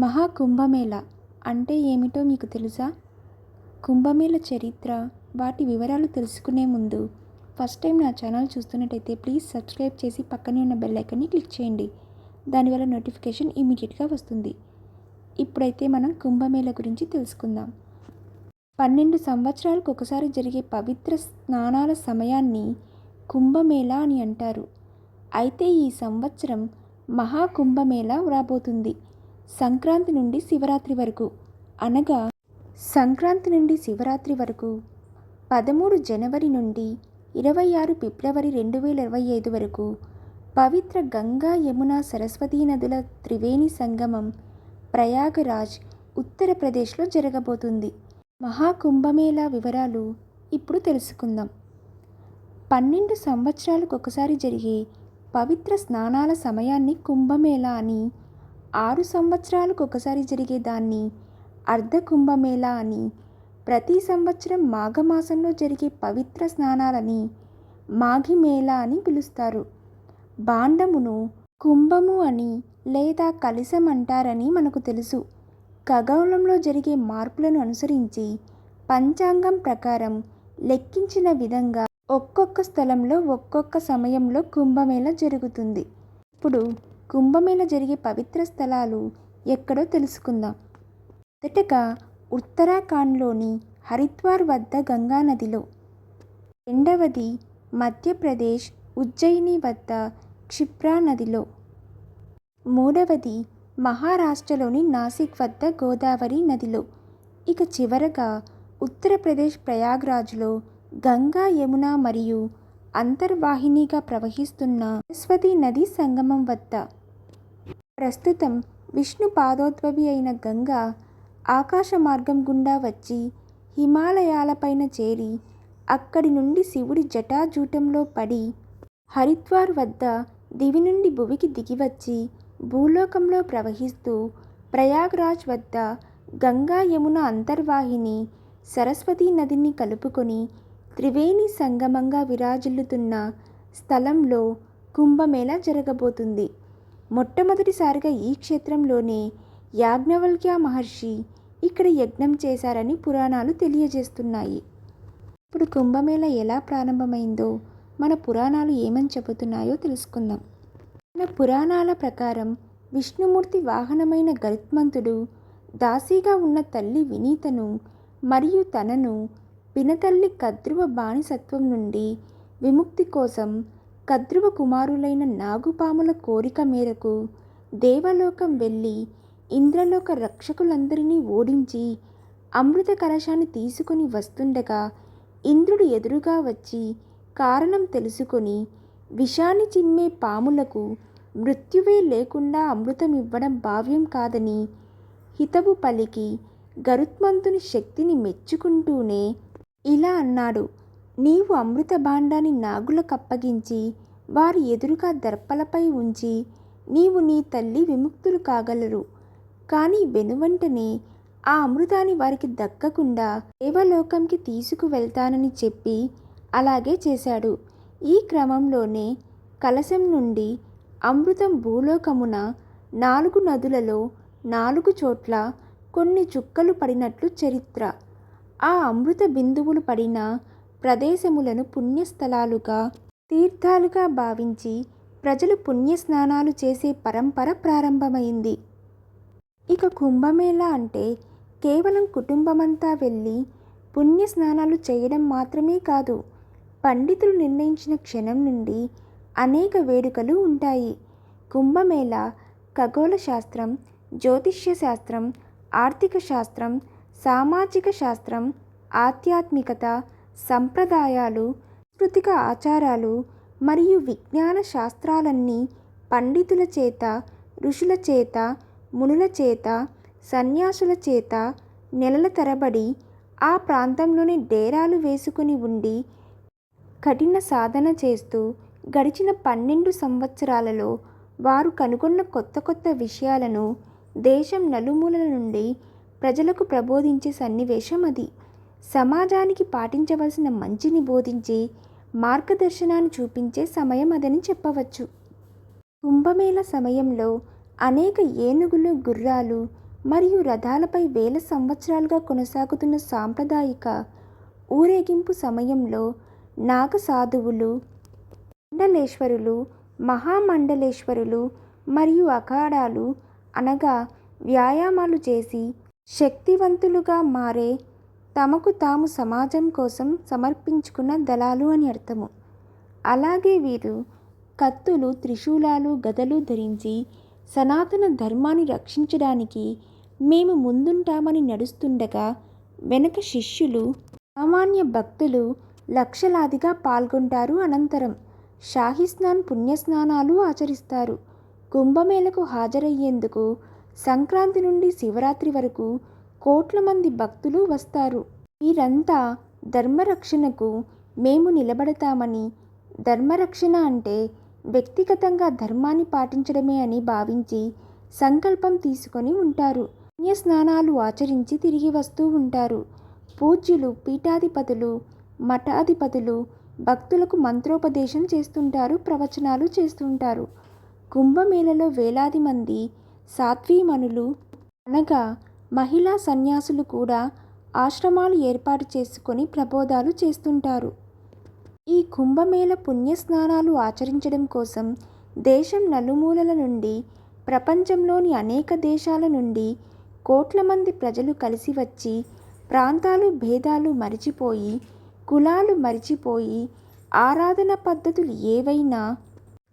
మహాకుంభమేళ అంటే ఏమిటో మీకు తెలుసా? కుంభమేళ చరిత్ర వాటి వివరాలు తెలుసుకునే ముందు ఫస్ట్ టైం నా ఛానల్ చూస్తున్నట్టయితే ప్లీజ్ సబ్స్క్రైబ్ చేసి పక్కనే ఉన్న బెల్ ఐకన్ని క్లిక్ చేయండి. దానివల్ల నోటిఫికేషన్ ఇమీడియట్గా వస్తుంది. ఇప్పుడైతే మనం కుంభమేళ గురించి తెలుసుకుందాం. పన్నెండు సంవత్సరాలకు ఒకసారి జరిగే పవిత్ర స్నానాల సమయాన్ని కుంభమేళ అని అంటారు. అయితే ఈ సంవత్సరం మహాకుంభమేళ రాబోతుంది. సంక్రాంతి నుండి శివరాత్రి వరకు. అనగా సంక్రాంతి నుండి శివరాత్రి వరకు పదమూడు జనవరి నుండి ఇరవై ఆరు ఫిబ్రవరి రెండు వేల ఇరవై ఐదు వరకు పవిత్ర గంగా యమున సరస్వతీ నదుల త్రివేణి సంగమం ప్రయాగరాజ్ ఉత్తరప్రదేశ్లో జరగబోతుంది. మహాకుంభమేళా వివరాలు ఇప్పుడు తెలుసుకుందాం. పన్నెండు సంవత్సరాలకు ఒకసారి జరిగే పవిత్ర స్నానాల సమయాన్ని కుంభమేళా అని ఆరు సంవత్సరాలకు ఒకసారి జరిగే దాన్ని అర్ధ కుంభమేళ అని ప్రతి సంవత్సరం మాఘమాసంలో జరిగే పవిత్ర స్నానాలని మాఘిమేళ అని పిలుస్తారు. బాండమును కుంభము అని లేదా కలిసం అంటారని మనకు తెలుసు. ఖగోళంలో జరిగే మార్పులను అనుసరించి పంచాంగం ప్రకారం లెక్కించిన విధంగా ఒక్కొక్క స్థలంలో ఒక్కొక్క సమయంలో కుంభమేళ జరుగుతుంది. ఇప్పుడు కుంభమేళ జరిగే పవిత్ర స్థలాలు ఎక్కడో తెలుసుకుందాం. మొదటగా ఉత్తరాఖండ్లోని హరిద్వార్ వద్ద గంగా నదిలో. రెండవది మధ్యప్రదేశ్ ఉజ్జయిని వద్ద క్షిప్రా నదిలో. మూడవది మహారాష్ట్రలోని నాసిక్ వద్ద గోదావరి నదిలో. ఇక చివరగా ఉత్తరప్రదేశ్ ప్రయాగ్రాజ్లో గంగా యమున మరియు అంతర్వాహినిగా ప్రవహిస్తున్న సరస్వతి నది సంగమం వద్ద. ప్రస్తుతం విష్ణు పాదోద్భవి అయిన గంగా ఆకాశ మార్గం గుండా వచ్చి హిమాలయాలపైన చేరి అక్కడి నుండి శివుడి జటాజూటంలో పడి హరిద్వార్ వద్ద దివి నుండి భువికి దిగివచ్చి భూలోకంలో ప్రవహిస్తూ ప్రయాగ్రాజ్ వద్ద గంగా యమున అంతర్వాహిని సరస్వతీ నదిని కలుపుకొని త్రివేణి సంగమంగా విరాజిల్లుతున్న స్థలంలో కుంభమేళా జరగబోతుంది. మొట్టమొదటిసారిగా ఈ క్షేత్రంలోనే యాజ్ఞవల్క్య మహర్షి ఇక్కడ యజ్ఞం చేశారని పురాణాలు తెలియజేస్తున్నాయి. ఇప్పుడు కుంభమేళ ఎలా ప్రారంభమైందో మన పురాణాలు ఏమని చెబుతున్నాయో తెలుసుకుందాం. మన పురాణాల ప్రకారం విష్ణుమూర్తి వాహనమైన గరుత్మంతుడు దాసీగా ఉన్న తల్లి వినీతను మరియు తనను పినతల్లి కద్రువ బానిసత్వం నుండి విముక్తి కోసం కద్రువ కుమారులైన నాగుపాముల కోరిక మేరకు దేవలోకం వెళ్ళి ఇంద్రలోక రక్షకులందరినీ ఓడించి అమృత కలశాన్ని తీసుకుని వస్తుండగా ఇంద్రుడు ఎదురుగా వచ్చి కారణం తెలుసుకొని విషాన్ని చిమ్మే పాములకు మృత్యువే లేకుండా అమృతం ఇవ్వడం భావ్యం కాదని హితవు పలికి గరుత్మంతుని శక్తిని మెచ్చుకుంటూనే ఇలా అన్నాడు. నీవు అమృత భాండాన్ని నాగులకు అప్పగించి వారి ఎదురుగా దర్పలపై ఉంచి నీవు నీ తల్లి విముక్తులు కాగలరు. కానీ వెనువెంటనే ఆ అమృతాన్ని వారికి దక్కకుండా దేవలోకంకి తీసుకువెళ్తానని చెప్పి అలాగే చేశాడు. ఈ క్రమంలోనే కలశం నుండి అమృతం భూలోకమున నాలుగు నదులలో నాలుగు చోట్ల కొన్ని చుక్కలు పడినట్లు చరిత్ర. ఆ అమృత బిందువులు పడిన ప్రదేశములను పుణ్యస్థలాలుగా తీర్థాలుగా భావించి ప్రజలు పుణ్యస్నానాలు చేసే పరంపర ప్రారంభమైంది. ఇక కుంభమేళ అంటే కేవలం కుటుంబమంతా వెళ్ళి పుణ్యస్నానాలు చేయడం మాత్రమే కాదు పండితులు నిర్ణయించిన క్షణం నుండి అనేక వేడుకలు ఉంటాయి. కుంభమేళ ఖగోళ శాస్త్రం జ్యోతిష్య శాస్త్రం ఆర్థిక శాస్త్రం సామాజిక శాస్త్రం ఆధ్యాత్మికత సంప్రదాయాలు సాంస్కృతిక ఆచారాలు మరియు విజ్ఞాన శాస్త్రాలన్నీ పండితుల చేత ఋషుల చేత మునుల చేత సన్యాసుల చేత నెలల తరబడి ఆ ప్రాంతంలోని డేరాలు వేసుకుని ఉండి కఠిన సాధన చేస్తూ గడిచిన పన్నెండు సంవత్సరాలలో వారు కనుగొన్న కొత్త కొత్త విషయాలను దేశం నలుమూలల నుండి ప్రజలకు ప్రబోధించే సన్నివేశం అది. సమాజానికి పాటించవలసిన మంచిని బోధించి మార్గదర్శనాన్ని చూపించే సమయం అదని చెప్పవచ్చు. కుంభమేళ సమయంలో అనేక ఏనుగులు గుర్రాలు మరియు రథాలపై వేల సంవత్సరాలుగా కొనసాగుతున్న సాంప్రదాయిక ఊరేగింపు సమయంలో నాగ సాధువులు మండలేశ్వరులు మహామండలేశ్వరులు మరియు అఖాడాలు అనగా వ్యాయామాలు చేసి శక్తివంతులుగా మారే తమకు తాము సమాజం కోసం సమర్పించుకున్న దళాలు అని అర్థము. అలాగే వీరు కత్తులు త్రిశూలాలు గదలు ధరించి సనాతన ధర్మాన్ని రక్షించడానికి మేము ముందుంటామని నడుస్తుండగా వెనుక శిష్యులు సామాన్య భక్తులు లక్షలాదిగా పాల్గొంటారు అనంతరం షాహిస్నాన్ పుణ్యస్నానాలు ఆచరిస్తారు. కుంభమేళకు హాజరయ్యేందుకు సంక్రాంతి నుండి శివరాత్రి వరకు కోట్ల మంది భక్తులు వస్తారు. వీరంతా ధర్మరక్షణకు మేము నిలబడతామని ధర్మరక్షణ అంటే వ్యక్తిగతంగా ధర్మాన్ని పాటించడమే అని భావించి సంకల్పం తీసుకొని ఉంటారు. పుణ్యస్నానాలు ఆచరించి తిరిగి వస్తూ ఉంటారు. పూజ్యులు పీఠాధిపతులు మఠాధిపతులు భక్తులకు మంత్రోపదేశం చేస్తుంటారు ప్రవచనాలు చేస్తుంటారు. కుంభమేళలో వేలాది మంది సాత్వీమణులు అనగా మహిళా సన్యాసులు కూడా ఆశ్రమాలు ఏర్పాటు చేసుకొని ప్రబోధాలు చేస్తుంటారు. ఈ కుంభమేళ పుణ్యస్నానాలు ఆచరించడం కోసం దేశం నలుమూలల నుండి ప్రపంచంలోని అనేక దేశాల నుండి కోట్ల మంది ప్రజలు కలిసి వచ్చి ప్రాంతాలు భేదాలు మరిచిపోయి కులాలు మరిచిపోయి ఆరాధన పద్ధతులు ఏవైనా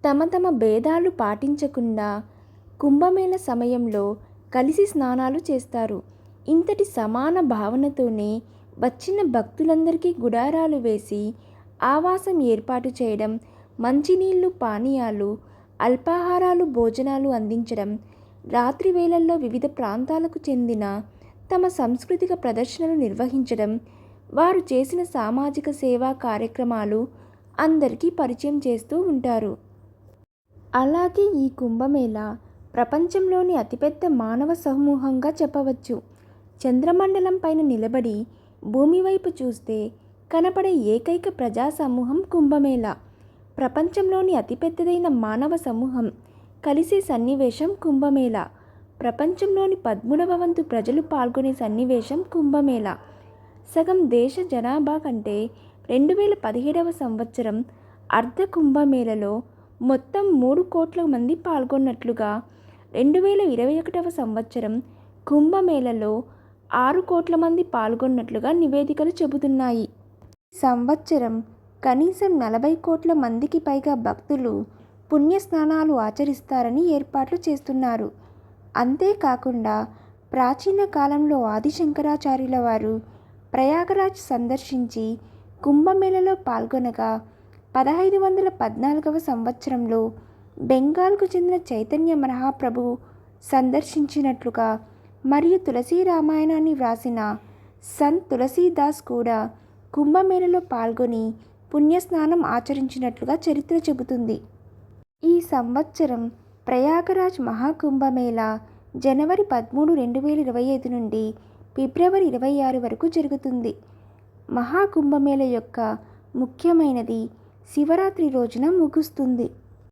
తమ తమ భేదాలు పాటించకుండా కుంభమేళ సమయంలో కలిసి స్నానాలు చేస్తారు. ఇంతటి సమాన భావనతోనే వచ్చిన భక్తులందరికీ గుడారాలు వేసి ఆవాసం ఏర్పాటు చేయడం మంచినీళ్ళు పానీయాలు అల్పాహారాలు భోజనాలు అందించడం రాత్రి వేళల్లో వివిధ ప్రాంతాలకు చెందిన తమ సాంస్కృతిక ప్రదర్శనలు నిర్వహించడం వారు చేసిన సామాజిక సేవా కార్యక్రమాలు అందరికీ పరిచయం చేస్తూ ఉంటారు. అలాగే ఈ కుంభమేళ ప్రపంచంలోని అతిపెద్ద మానవ సమూహంగా చెప్పవచ్చు. చంద్రమండలం పైన నిలబడి భూమి వైపు చూస్తే కనపడే ఏకైక ప్రజా సమూహం కుంభమేళ. ప్రపంచంలోని అతిపెద్దదైన మానవ సమూహం కలిసే సన్నివేశం కుంభమేళ. ప్రపంచంలోని పదమూడవ వంతు ప్రజలు పాల్గొనే సన్నివేశం కుంభమేళ. సగం దేశ జనాభా కంటే రెండు వేల పదిహేడవ సంవత్సరం అర్ధ కుంభమేళలో మొత్తం మూడు కోట్ల మంది పాల్గొన్నట్లుగా రెండు వేల ఇరవై ఒకటవ సంవత్సరం కుంభమేళలో ఆరు కోట్ల మంది పాల్గొన్నట్లుగా నివేదికలు చెబుతున్నాయి. సంవత్సరం కనీసం నలభై కోట్ల మందికి పైగా భక్తులు పుణ్యస్నానాలు ఆచరిస్తారని ఏర్పాట్లు చేస్తున్నారు. అంతేకాకుండా ప్రాచీన కాలంలో ఆదిశంకరాచార్యుల వారు ప్రయాగరాజ్ సందర్శించి కుంభమేళలో పాల్గొనగా పదహైదు వందల పద్నాలుగవ సంవత్సరంలో బెంగాల్కు చెందిన చైతన్య మహాప్రభు సందర్శించినట్లుగా మరియు తులసీ రామాయణాన్ని వ్రాసిన సంత్ తులసీదాస్ కూడా కుంభమేళలో పాల్గొని పుణ్యస్నానం ఆచరించినట్లుగా చరిత్ర చెబుతుంది. ఈ సంవత్సరం ప్రయాగరాజ్ మహాకుంభమేళ జనవరి పదమూడు రెండు వేల ఇరవై ఐదు నుండి ఫిబ్రవరి ఇరవై ఆరు వరకు జరుగుతుంది. మహాకుంభమేళ యొక్క ముఖ్యమైనది శివరాత్రి రోజున ముగుస్తుంది.